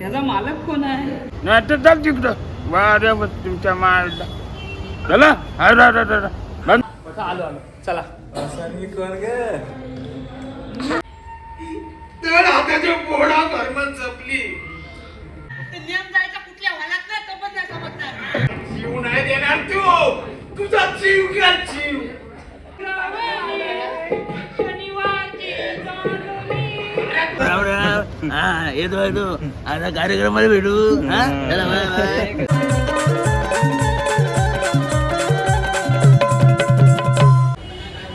त्याचा मालक कोण आहे? नाही तर चाल तिकडं. वाऱ्या बस तुमच्या माळला चला. अरे अरे अरे, अरे. बंद. आलो आलो चला नियम हा येतो येतो आता कार्यक्रमाला भेटू हा चला बाय बाय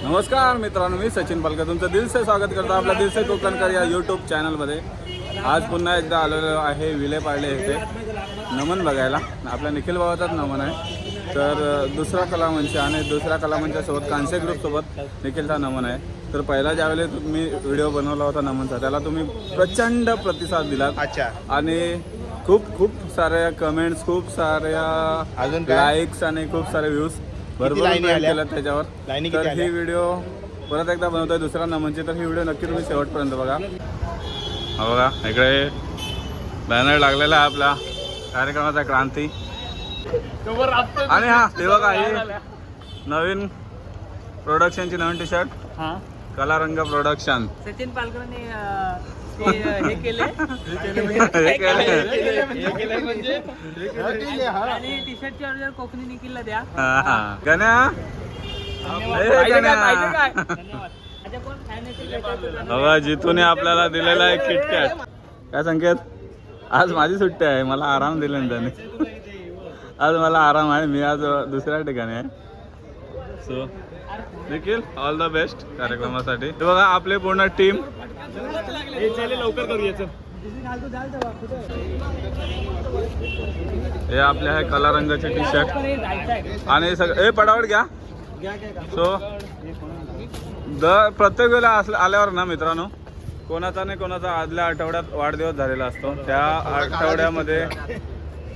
नमस्कार मित्रांनो मी सचिन पालकर तुमचं दिलसे स्वागत करतो आपल्या दिलसे कोकणकर या यूट्यूब चॅनलमध्ये आज पुन्हा एकदा आलेलो आहे विले पाडले येथे. नमन बघायला. आपल्या निखिल भावाचाच नमन आहे. तर दुसरा कलामंच आणि दुसऱ्या कलामंचासोबत कांसे ग्रुपसोबत निखिलचा नमन आहे. तर पहिला ज्यावेळेस मी व्हिडिओ बनवला होता नमनचा त्याला तुम्ही प्रचंड प्रतिसाद दिलात. अच्छा. आणि खूप खूप साऱ्या कमेंट्स खूप साऱ्या अजून काय? लाईक्स आणि खूप सारे व्ह्यूज भरपूर लाईनी? केल्यात त्याच्यावर. किती तर आल्या? ही व्हिडिओ परत एकदा बनवतोय दुसरा नमनची तर ही व्हिडिओ नक्की तुम्ही शेवटपर्यंत बघा. हा बघा इकडे बॅनर लागलेला आहे आपला. कार्यक्रमाचा क्रांती. आणि हा ते बघा ही नवीन प्रोडक्शनची नवीन टी शर्ट हा कला रंग प्रोडक्शन सचिन पालकरांनी हे केले हे केलंय. म्हणजे? आणि टी शर्टची ऑर्डर कोकणी निखिलला द्या. गण्या? बाबा जितूने आपल्याला दिलेला आहे किटकॅट काय संकेत? आज माझी सुट्टी आहे मला आराम दिले ना त्याने. आज मला आराम आहे. मी आज दुसऱ्या ठिकाणी आहे. सो देखील ऑल द बेस्ट कार्यक्रमासाठी. बघा आपली पूर्ण टीम लवकर करूया हे आपले आहे कला रंगाचे टी शर्ट आणि सगळं ए पडावट घ्या. सो दर प्रत्येक वेळेला असल्या- आल्यावर ना मित्रांनो कोणाचा नाही कोणाचा आदल्या आठवड्यात वाढदिवस झालेला असतो. त्या आठवड्यामध्ये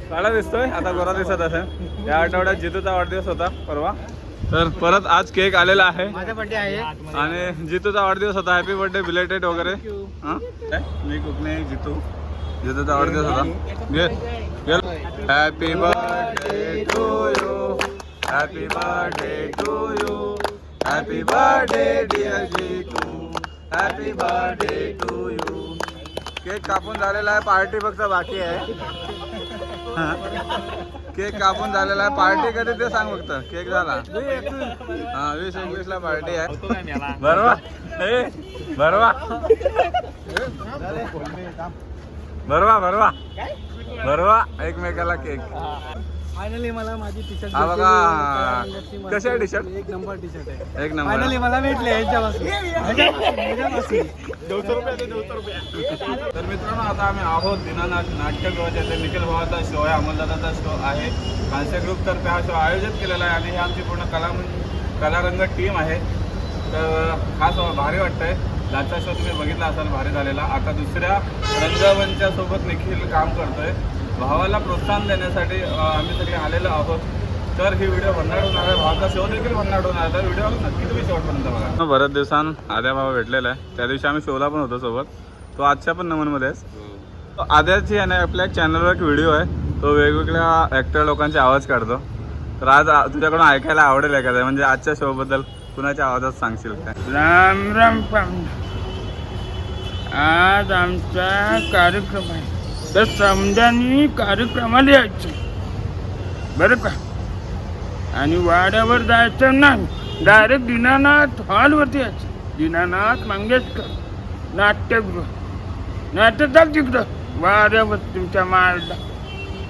काळा दिसतोय आता गोरा दिसत असेल. त्या आठवड्यात जितूचा वाढदिवस होता परवा. तर परत आज केक आलेला आहे. माझा बर्थडे आहे. आणि जितूचा वाढदिवस होता हॅपी बर्थडे बिलेटेड वगैरे. हां? मी कुठने? जितू. जितूचा वाढदिवस होता. Happy birthday to you happy birthday to you happy birthday dear Jitu happy birthday to you cake कापून झालेला आहे पार्टी फक्त बाकी आहे. केक कापून झालेला आहे. पार्टी कधी ते सांग फक्त. केक झाला. हा वीस एकवीस ला पार्टी आहे. बरोबर? ए बरोबर? बरोबर बरोबर? बरोबर? एकमेकाला केक. फायनली मला माझी टी शर्ट हा बघा. कशी आहे टी शर्ट एक नंबर टी शर्ट आहे. एक फायनली नंबर मला भेटले ह्याच्यापासून. तर मित्रांनो आता आम्ही आहोत दिनानाथ नाट्यगृहाच्या इथे निखिल भावाचा शो आहे अमोलदादाचा शो आहे. कांस्य ग्रुप तर हा शो आयोजित केलेला आहे आणि ही आमची पूर्ण कला कलारंग टीम आहे. तर खास भारी वाटतंय. लाचा शो तुम्ही बघितला असाल भारी झालेला. आता दुसऱ्या रंगमंच्या सोबत निखिल काम करतोय. भावाला प्रोत्साहन देण्यासाठी आम्ही सगळे आलेलो आहोत. तर ही व्हिडिओ भन्नाट होणार आहे भावाचा शो देखील भन्नाट होणार आहे तर व्हिडिओ नक्की तुम्ही शेवटपर्यंत बघा. बऱ्याच दिवसां आद्या भावा भेटलेला आहे. त्या दिवशी आम्ही शोला पण होतो सोबत. तो आजच्या पण नमनमध्ये आहेस आद्याची आणि आपल्या चॅनलवर एक व्हिडिओ आहे. तो वेगवेगळ्या ॲक्टर लोकांचे आवाज काढतो. तर आज तुझ्याकडून ऐकायला आवडेल एखादा. म्हणजे आजच्या शोबद्दल कुणाच्या आवाजात सांगशील काय? राम राम पाहुणे. आज आमचा कार्यक्रम आहे. तर समजानी कार्यक्रमाला यायचं. बरं का? आणि वाड्यावर जायचं नाही डायरेक्ट दीनानाथ हॉलवरती यायचं. दीनानाथ मंगेशकर नाट्यगृह. नाट्य चाल तिकडं. वाड्यावर तुमच्या माळला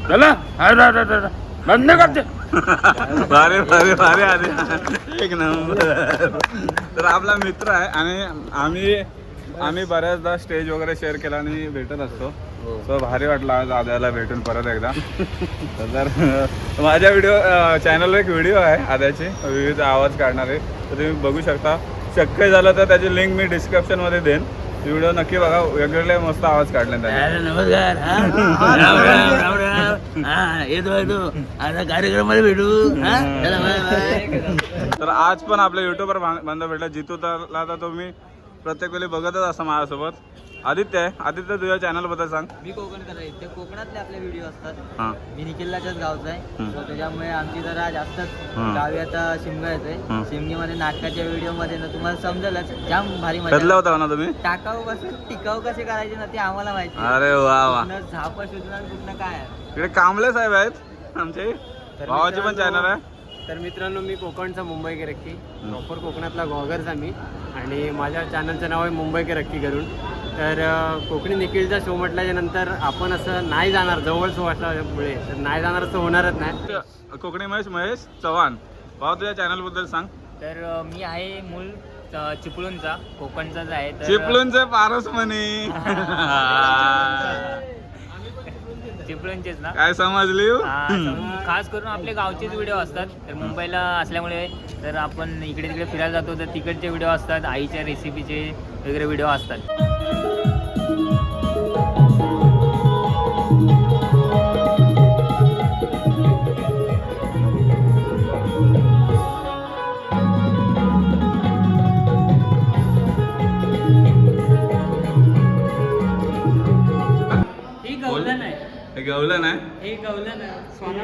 चला अरे अरे अरे, अरे. बंद करते अरे अरे अरे अरे एक नंबर. तर आपला मित्र आहे आणि आम्ही आम्ही बऱ्याचदा स्टेज वगैरे शेअर केला आणि भेटत असतो. सो भारी वाटलं आज आद्याला भेटून परत एकदा. तर माझ्या व्हिडिओ चॅनलवर एक व्हिडिओ आहे आद्याची. विविध आवाज काढणारे. तर तुम्ही बघू शकता. शक्य झालं तर त्याची लिंक मी डिस्क्रिप्शनमध्ये देईन. व्हिडिओ नक्की बघा. वेगवेगळे मस्त आवाज काढले हा? हा कार्यक्रमाला भेटू. तर आज पण आपल्या युट्यूबवर बां- बांधव भेटला. जितू तर तुम्ही प्रत्येक वेळी बघतच असतं माझ्यासोबत. आदित्य आहे आदित्य तुझ्या चॅनलबद्दल सांग. मी कोकणकर आहे. ते कोकणातले आपले व्हिडिओ असतात. हां. मी निखिललाच्याच गावचा आहे. So त्याच्यामुळे आमची जरा जास्तच हम्म. गावी आता शिमगा येते हम्म. शिमगीमध्ये नाटकाच्या व्हिडिओमध्ये ना तुम्हाला समजेलच. जाम भारी मजा होतं ना तुम्ही? टाकाऊ कसं? टिकाऊ कसे करायचे ना ते आम्हाला माहिती आहे. अरे वा वा. कुठनं झापा शोधणार कुठनं काय आहे. इकडे कांबळे साहेब आहेत आमचे. भावाचे पण चॅनल आहे. तर मित्रांनो मी कोकणचा मुंबईकर रक्की. प्रॉपर कोकणातला गॉगरचा मी. आणि माझ्या चॅनलचं नाव आहे मुंबईकर रक्की करून. तर कोकणी निखिलचा शो म्हटल्याच्या नंतर आपण असं नाही जाणार जवळ शो असल्यामुळे. तर नाही जाणार असं होणारच नाही. कोकणी महेश महेश चव्हाण. भाऊ तुझ्या चॅनलबद्दल सांग. तर मी आहे अं, चिपळूणचा. कोकणचाच आहे. चिपळूणचे पारस म्हणे चिपळूणचेच ना. काय समजली हा, तर खास करून आपले गावचेच व्हिडिओ असतात. तर मुंबईला असल्यामुळे तर आपण इकडे तिकडे फिरायला जातो तर तिकडचे व्हिडिओ असतात आईच्या रेसिपीचे वगैरे व्हिडिओ असतात. हे गवलं नाही ही गवलन आहे सोना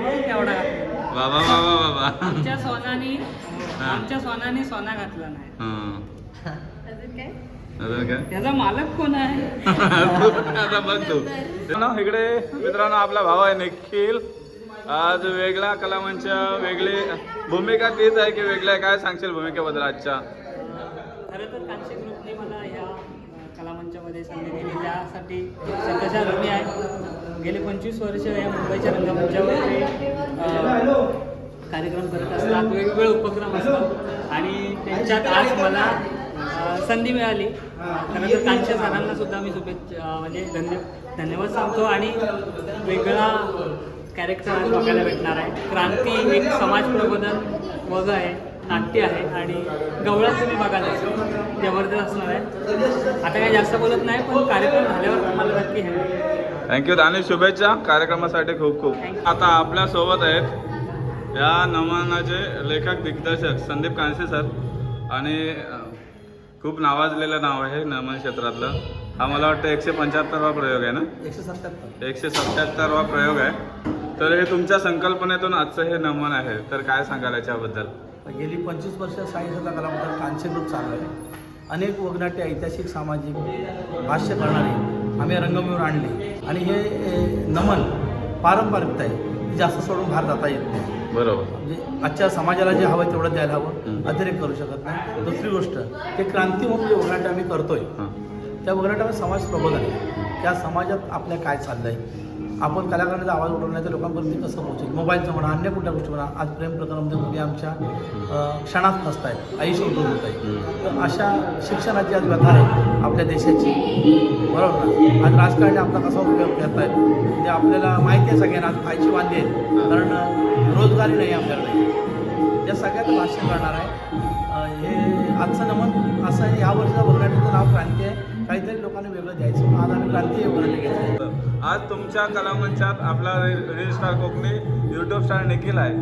बाबा बाबा बाबा. आमच्या सोनानी. आमच्या सोनाने सोना घातला नाही. हं. अजून काय? त्याचा मालक कोण आहे? आता बघ तू. ना, इकडे मित्रांनो आपला भाव आहे निखिल. आज वेगळा कलामंच वेगळी भूमिका तीच आहे की वेगळ्या आहे? काय सांगशील भूमिकेबद्दल आजच्या? खरं तर कांशी ग्रुपने मला अ, कलामंचामध्ये संधी दिली. त्यासाठी सध्याच्या ऋणी आहे. गेले पंचवीस वर्ष या मुंबईच्या रंगमंचावरती अ, कार्यक्रम करत असतात. वेगवेगळे उपक्रम असतात. आणि त्यांच्यात आज मला संधी मिळाली. खरं तर कांशी सरांना सुद्धा मी शुभेच्छा म्हणजे धन्य धन्यवाद सांगतो. आणि वेगळा कॅरेक्टर आज बघायला भेटणार आहे. क्रांती एक समाज प्रबोधन वग आहे. नाट्य आहे आणि गवळा तुम्ही बघायला. जबरदस्त असणार आहे. आता काही जास्त बोलत नाही पण कार्यक्रम झाल्यावर तुम्हाला नक्की हे थँक्यू आणि शुभेच्छा कार्यक्रमासाठी खूप खूप. आता आपल्यासोबत आहेत या नमनाचे लेखक दिग्दर्शक संदीप कांसे सर. आणि खूप नावाजलेलं नाव आहे नमन क्षेत्रातलं. हा मला वाटतं एकशे पंच्याहत्तरवा प्रयोग आहे ना? एकशे सत्त्याहत्तर एकशे सत्याहत्तरवा प्रयोग आहे. तर हे तुमच्या संकल्पनेतून आजचं हे नमन आहे. तर काय सांगाल याच्याबद्दल? गेली पंचवीस वर्ष साहित्याचा कलामंडळ कांस्य ग्रुप चालू आहे. अनेक वगनाट्य ऐतिहासिक सामाजिक भाष्य करणारे आम्ही रंगभूमीवर आणले. आणि हे नमन पारंपरिकता आहे जास्त सोडून बाहेर जाता येत नाही. बरोबर. म्हणजे आजच्या समाजाला जे हवं तेवढं द्यायला हवं. अतिरेक करू शकत नाही. दुसरी गोष्ट ते क्रांती म्हणून जे वगनाट्य आम्ही करतोय. त्या वगनाट्यामध्ये समाज प्रबोधन आहे. त्या समाजात आपल्या काय चाललं आहे आपण कलाकारांचा आवाज उठवण्याचा लोकांपर्यंत कसं पोहोचेल? मोबाईलचं म्हणा अन्य कुठल्या गोष्टी म्हणा आज प्रेम प्रकरणामध्ये मुली आमच्या क्षणात नसत आहेत आयुष्य उठवून होत आहे तर अशा शिक्षणाची आज व्यथा आहे आपल्या देशाची. बरोबर ना? आज राजकारणी आपला कसा उपयोग करत आहेत ते आपल्याला माहिती आहे सगळ्यांना. आज खायची वांदे आहेत. कारण रोजगारी नाही आपल्याकडे. या सगळ्यात भाष्य करणार आहे. हे आजचं नमन असं आहे, या वर्षीचा बघण्याचं नाव क्रांती आहे. काहीतरी लोकांनी वेगळं द्यायचं. आज आम्ही क्रांती वेगळं घ्यायचं आज तुमच्या कलामंचात आपला reel star Konkani YouTube star Nikhil आहे.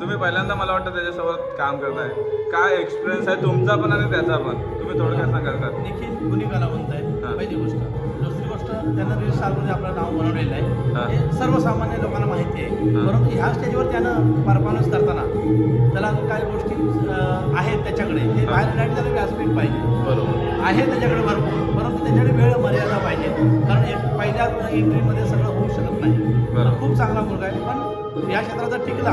तुम्ही पहिल्यांदा मला वाटतं त्याच्यासोबत काम करताय. काय एक्सपिरियन्स आहे तुमचा पण आणि त्याचा पण? तुम्ही थोडक्यात सांगाल का? निखिल गुन्हे कलावंत. आहे. पहिली गोष्ट. दुसरी गोष्ट त्यांना रील स्टारमध्ये आपलं नाव बनवलेलं. आहे. हे. सर्वसामान्य लोकांना माहिती आहे. परंतु ह्या स्टेजवर त्यानं परफॉर्मन्स करताना त्याला अजून काही गोष्टी आहेत त्याच्याकडे. ते बाहेर येण्यासाठी त्याला व्यासपीठ पाहिजे. बरोबर. आहे त्याच्याकडे भरपूर परंतु त्याच्याकडे वेळ मर्यादा पाहिजे. कारण पहिल्या एंट्रीमध्ये सगळं होऊ शकत नाही. खूप चांगला मुलगा आहे. पण या क्षेत्रात जर टिकला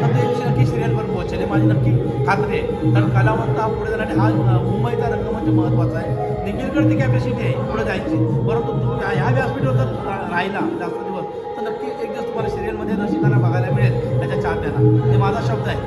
तर ते नक्की सिरियलवर पोहोचेल. माझी नक्की खात्री आहे. कारण कलावंत हा पुढे जाण्यासाठी हा मुंबईचा रंगमंच महत्त्वाचा आहे. निखिलकडे ती कॅपॅसिटी आहे पुढे जायची. परंतु तू ह्या व्यासपीठावर जर राहिला जास्त दिवस तर नक्की एक दिवस तुम्हाला सिरियलमध्ये रसिकांना बघायला मिळेल त्याच्या चाहत्याला हे माझा शब्द आहे.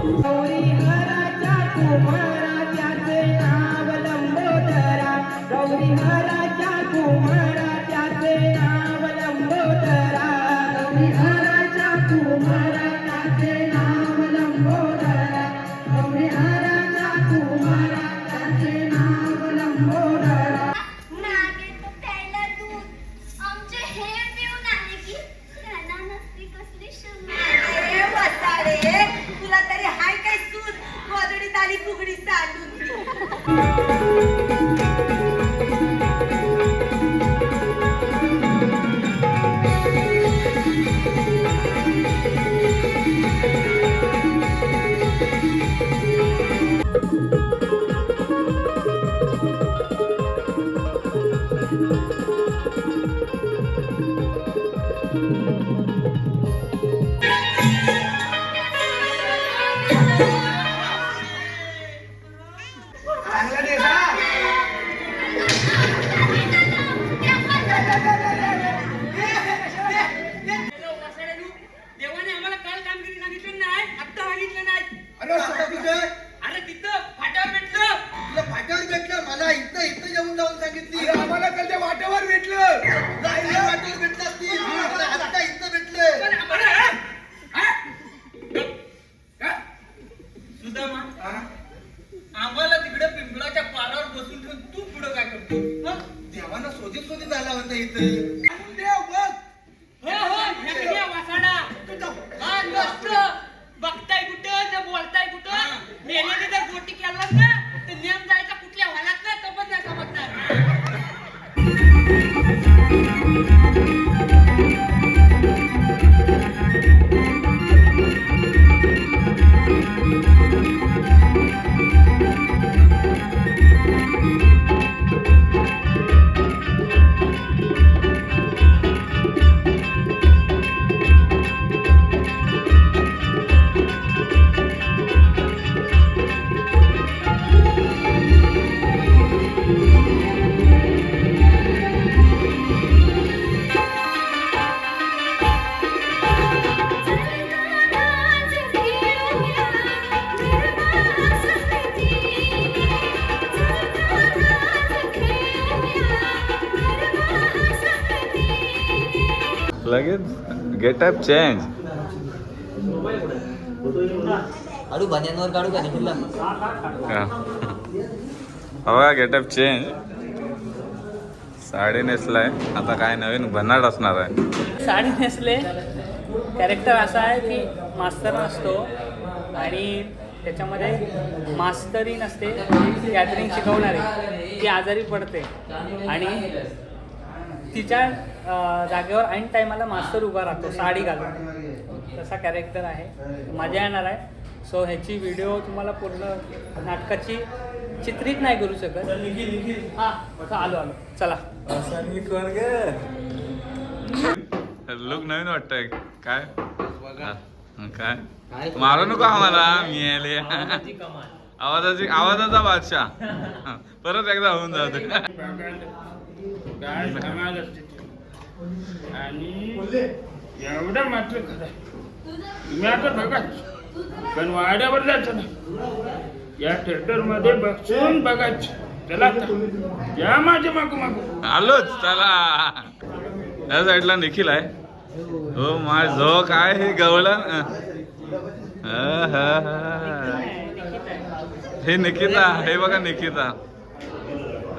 आम्हाला तिकडे पिंपळाच्या पारावर बसून ठेवून तू पुढं काय करतो? देवाना देवानं शोधित शोधित आला होता इथं. लगेच गेटअप चेंज काढू बन्यांवर काढू का निखिलला? हवा गेटअप चेंज साडी नेसलाय. आता काय नवीन भन्नाट असणार आहे. साडी नेसले. कॅरेक्टर असा आहे की मास्तर नसतो आणि त्याच्यामध्ये मास्तरी नसते. गॅदरिंग शिकवणारी. ती आजारी पडते. आणि तिच्या जागेवर ऐन टायमाला मास्तर उभा राहतो साडी घालून. तसा कॅरेक्टर आहे. मजा येणार आहे. सो ह्याची व्हिडिओ तुम्हाला पूर्ण नाटकाची चित्रित नाही करू शकत. हां आलो आलो. चला. लुक नवीन वाटतंय. काय? काय? मारू नको आम्हाला मी यायले. आवाजाची आवाजाचा बादशाह. परत एकदा होऊन जातो काय धमाल असते ती. आणि एवढं मात्र खरं. तुम्ही आता बघाच पण वाड्यावर जायचं ना. या थिएटरमध्ये बसून बघायचं. चला. या माझ्या मागू मागू. आलोच चला. या साईडला निखिल आहे. हो माय झो काय हे गवळण. हा, हा, हा. हे निकिता हे बघा निकिता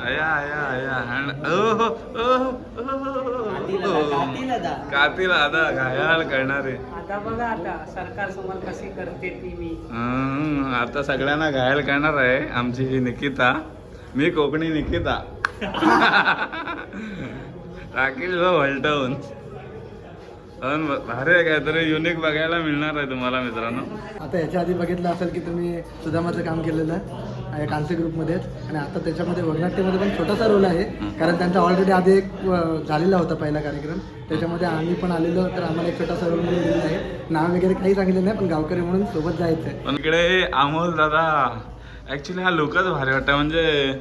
आया आया आया आणि- ओ, हो, ओ, हो, ओ. कातील आदा घायाळ करणारे. आता बघा आता सरकार समोर कशी करते ती मी. हम्म, आता सगळ्यांना घायल करणार आहे आमची ही निकिता. मी कोकणी निकिता. टाकील जो वलटवून पण भारी आहे काहीतरी युनिक बघायला मिळणार आहे तुम्हाला मित्रांनो. आता याच्या आधी बघितलं असेल की तुम्ही सुदामाचं काम केलेलं आहे. कांसे ग्रुपमध्येच आणि आता त्याच्यामध्ये वगनाट्यमध्ये पण छोटासा रोल आहे. कारण त्यांचा ऑलरेडी आधी एक झालेला होता पहिला कार्यक्रम. त्याच्यामध्ये आम्ही पण आलेलो तर आम्हाला एक छोटासा रोल म्हणून दिलेला आहे. नाव वगैरे काही सांगितलं नाही पण गावकरी म्हणून सोबत जायचं आहे पण इकडे अमोल दादा ऍक्च्युली हा लोकच भारी वाटतं म्हणजे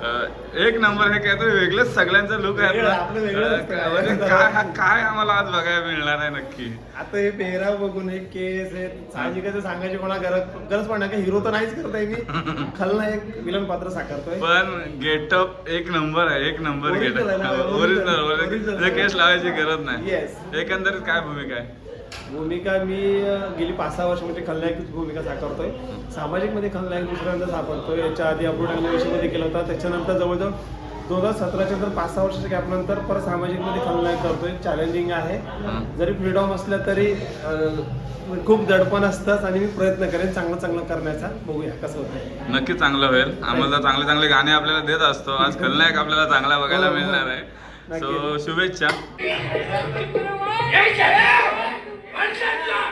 एक नंबर हे काहीतरी वेगळंच सगळ्यांचा लुक आहे म्हणजे काय काय आम्हाला आज बघायला मिळणार आहे नक्की? आता हे पेहराव बघून हे केस हे साहजिकच सांगायची कोणा गरज गरज पण नाही हिरो तर नाहीच करताय मी. खलनायक विलन पात्र साकारतोय. पण गेटअप एक नंबर आहे एक नंबर गेटअप ओरिजिनल. केस लावायची गरज नाही. एकंदरीत काय भूमिका आहे? भूमिका मी गेली पाच सहा वर्ष म्हणजे खलनायकच भूमिका साकारतोय. सामाजिकमध्ये खलनायक दुसऱ्यांदा साकारतोय याच्या आधी अब्रोडमध्ये केला होता. त्याच्यानंतर जवळजवळ दोन हजार सतराच्या नंतर पाच सहा वर्षाच्या गॅपनंतर परत सामाजिकमध्ये खलनायक करतोय. चॅलेंजिंग आहे. जरी फ्रीडॉम असलं तरी खूप दडपण असतंच आणि मी प्रयत्न करेन चांगलं चांगलं करण्याचा. बघूया कसं होतं नक्की चांगलं होईल. आम्हाला चांगले चांगले गाणे आपल्याला देत असतो. आज खलनायक आपल्याला चांगला बघायला हो, हो. मिळणार आहे. सो. शुभेच्छा. Manchester!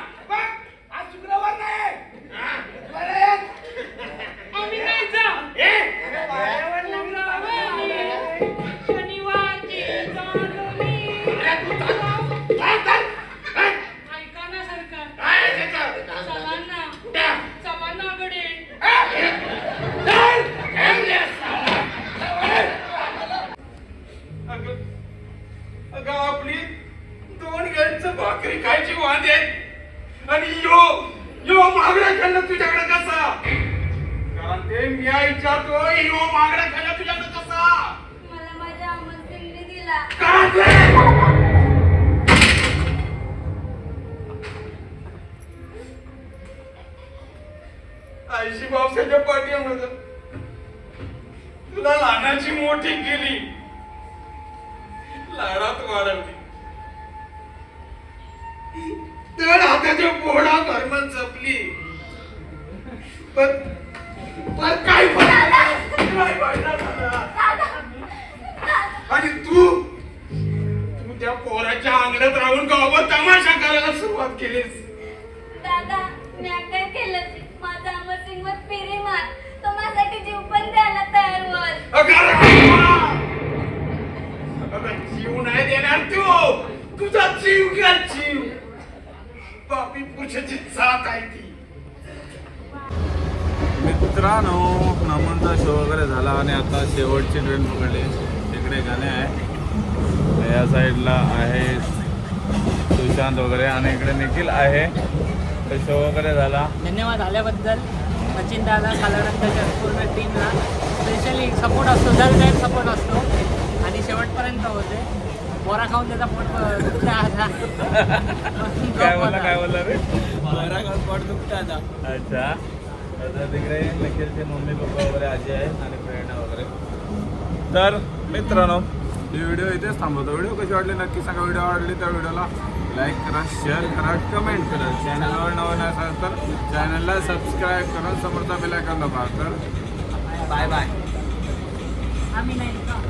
आईशी बापसाच्या पाठीमध्ये तुला लहानाची मोठी केली. लाडात वाढवली. तर हाताच्या पोळा भरमन जपली. पण पण काय आणि तू तू त्या पोराच्या अंगणात राहून गावात तमाशा करायला सुरुवात केलीस. ट्रेन पकडली. तिकडे गाणे आहे या साईडला आहे सुशांत वगैरे आणि इकडे निखिल आहे. तर शो वगैरे झाला. धन्यवाद आल्याबद्दल. सचिन दादा कालानंतरच्या पूर्ण टीमला स्पेशली सपोर्ट असतो दर टाईम सपोर्ट असतो. आणि शेवटपर्यंत होते. बोरा खाऊन त्याचा पोट दुखता आता. काय बोलला काय बोलला रे? पोट दुखता आता. अच्छा. आता तिकडे निखिलचे मम्मी पप्पा वगैरे आजी आहेत आणि वगैरे तर मित्रांनो ही व्हिडिओ इथेच थांबवतो. व्हिडिओ कशी वाटली नक्की सांगा. व्हिडिओ आवडली तर व्हिडिओला लाईक करा शेअर करा कमेंट करा. चॅनलवर नवीन असाल तर चॅनलला सबस्क्राईब करा. समोरचा बेल आयकॉन दाबा. तर बाय बाय आम्ही नाही का?